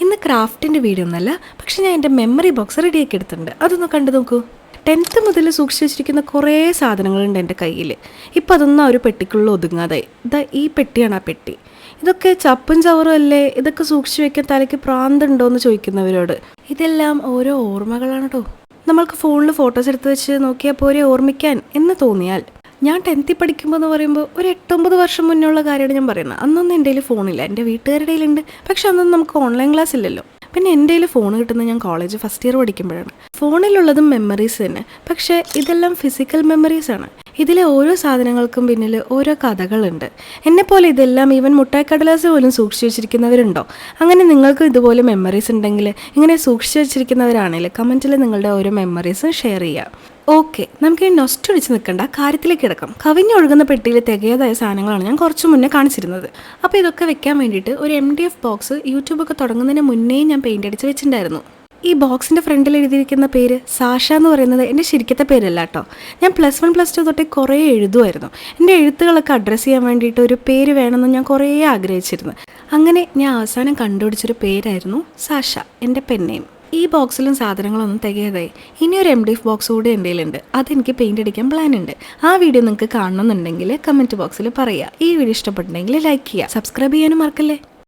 ഇന്ന് ക്രാഫ്റ്റിന്റെ വീഡിയോ ഒന്നല്ല പക്ഷെ ഞാൻ എന്റെ മെമ്മറി ബോക്സ് റെഡിയാക്കി എടുത്തിട്ടുണ്ട്. അതൊന്ന് കണ്ടു നോക്കൂ. ടെൻത്ത് മുതൽ സൂക്ഷിച്ച് വെച്ചിരിക്കുന്ന കുറേ സാധനങ്ങളുണ്ട് എന്റെ കയ്യിൽ ഇപ്പം അതൊന്നും ആ ഒരു പെട്ടിക്കുള്ളിൽ ഒതുങ്ങാതായി. ഇതാ ഈ പെട്ടിയാണ് ആ പെട്ടി. ഇതൊക്കെ ചപ്പും ചവറും അല്ലേ? ഇതൊക്കെ സൂക്ഷിച്ച് വെക്കാൻ തലയ്ക്ക് പ്രാന്തുണ്ടോ എന്ന് ചോദിക്കുന്നവരോട്. ഇതെല്ലാം ഓരോ ഓർമ്മകളാണ് കേട്ടോ നമ്മൾക്ക് ഫോണിൽ ഫോട്ടോസ് എടുത്ത് വെച്ച് നോക്കിയാൽ പോരെ ഓർമ്മിക്കാൻ എന്ന് തോന്നിയാൽ. ഞാൻ ടെൻത്തിൽ പഠിക്കുമ്പോൾ എന്ന് പറയുമ്പോൾ ഒരു എട്ടൊമ്പത് വർഷം മുന്നേ കാര്യമാണ് ഞാൻ പറയുന്നത്. അന്നൊന്നും എന്റെ കയ്യിൽ ഫോണില്ല എന്റെ വീട്ടുകാരുടെ കയ്യിലുണ്ട്. പക്ഷെ അന്നൊന്നും നമുക്ക് ഓൺലൈൻ ക്ലാസ് ഇല്ലല്ലോ. പിന്നെ എന്റെ കയ്യിൽ ഫോൺ കിട്ടുന്നത് ഞാൻ കോളേജ് ഫസ്റ്റ് ഇയർ പഠിക്കുമ്പോഴാണ്. ഫോണിലുള്ളതും മെമ്മറീസ് തന്നെ. പക്ഷേ ഇതെല്ലാം ഫിസിക്കൽ മെമ്മറീസ് ആണ്. ഇതിലെ ഓരോ സാധനങ്ങൾക്കും പിന്നിൽ ഓരോ കഥകളുണ്ട്. എന്നെപ്പോലെ ഇതെല്ലാം ഈവൻ മുട്ടായിക്കടലാസ് പോലും സൂക്ഷിച്ചു വെച്ചിരിക്കുന്നവരുണ്ടോ? അങ്ങനെ നിങ്ങൾക്ക് ഇതുപോലെ മെമ്മറീസ് ഉണ്ടെങ്കിൽ ഇങ്ങനെ സൂക്ഷിച്ചു വെച്ചിരിക്കുന്നവരാണെങ്കിൽ കമന്റിൽ നിങ്ങളുടെ ഓരോ മെമ്മറീസ് ഷെയർ ചെയ്യുക ഓക്കെ നമുക്ക് ഈ നൊസ്റ്റ് ഒഴിച്ച് നിൽക്കേണ്ട കാര്യത്തിലേക്ക് കിടക്കാം. കവിഞ്ഞൊഴുകുന്ന പെട്ടിയിൽ തികയതായ സാധനങ്ങളാണ് ഞാൻ കുറച്ച് മുന്നേ കാണിച്ചിരുന്നത്. അപ്പോൾ ഇതൊക്കെ വെക്കാൻ വേണ്ടിയിട്ട് ഒരു എം ഡി എഫ് ബോക്സ് യൂട്യൂബൊക്കെ തുടങ്ങുന്നതിന് മുന്നേ ഞാൻ പെയിന്റ് അടിച്ച് വെച്ചിട്ടുണ്ടായിരുന്നു. ഈ ബോക്സിന്റെ ഫ്രണ്ടിൽ എഴുതിയിരിക്കുന്ന പേര് സാഷ എന്ന് പറയുന്നത് എന്റെ ശരിക്കത്തെ പേരല്ല കേട്ടോ ഞാൻ പ്ലസ് വൺ പ്ലസ് ടു തൊട്ടേ കുറേ എഴുതുമായിരുന്നു. എന്റെ എഴുത്തുകളൊക്കെ അഡ്രസ്സ് ചെയ്യാൻ വേണ്ടിയിട്ട് ഒരു പേര് വേണമെന്ന് ഞാൻ കുറേ ആഗ്രഹിച്ചിരുന്നു. അങ്ങനെ ഞാൻ അവസാനം കണ്ടുപിടിച്ചൊരു പേരായിരുന്നു സാഷ എന്റെ പെന്നെയും ഈ ബോക്സിലും സാധനങ്ങളൊന്നും തികയതായി. ഇനി ഒരു എം ഡി എഫ് ബോക്സ് കൂടി എന്റെ കയ്യിലുണ്ട്. അതെനിക്ക് പെയിന്റ് അടിക്കാൻ പ്ലാൻ ഉണ്ട്. ആ വീഡിയോ നിങ്ങൾക്ക് കാണണമെന്നുണ്ടെങ്കിൽ കമന്റ് ബോക്സിൽ പറയുക. ഈ വീഡിയോ ഇഷ്ടപ്പെട്ടിട്ടുണ്ടെങ്കിൽ ലൈക്ക് ചെയ്യുക. സബ്സ്ക്രൈബ് ചെയ്യാനും മറക്കല്ലേ?